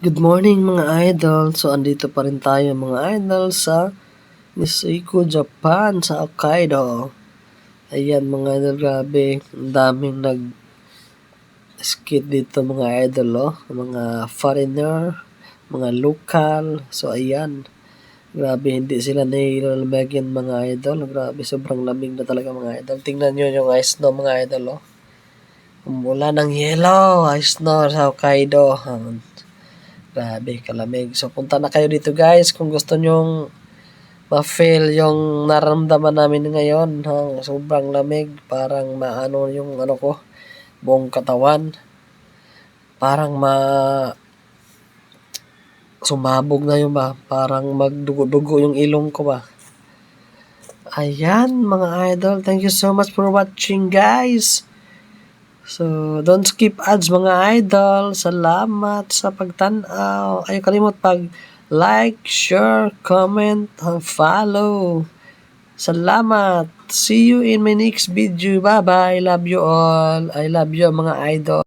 Good morning mga idol. So andito pa rin tayo mga idol sa Niseko, Japan, sa Hokkaido. Ayan mga idol, grabe. Ang daming nag skate dito mga idol, oh. Mga foreigner, mga local. So ayan. Grabe, hindi sila nailalagyan mga idol. Grabe, sobrang lamig na talaga mga idol. Tingnan nyo yung ice snow mga idol, oh. Mula ng yellow, ice snow sa Hokkaido. Grabe, kalamig. So, punta na kayo dito guys kung gusto nyong ma-feel yung nararamdaman namin ngayon. Ha? Sobrang lamig. Parang maano yung ano ko, buong katawan. Parang ma... Sumabog na yung ba? Parang magdugo-dugo yung ilong ko ba? Ayan, mga idol. Thank you so much for watching, guys. So, don't skip ads mga idol. Salamat sa pagtanaw. Ayaw kalimot pag like, share, comment, and follow. Salamat. See you in my next video. Bye-bye. Love you all. I love you mga idol.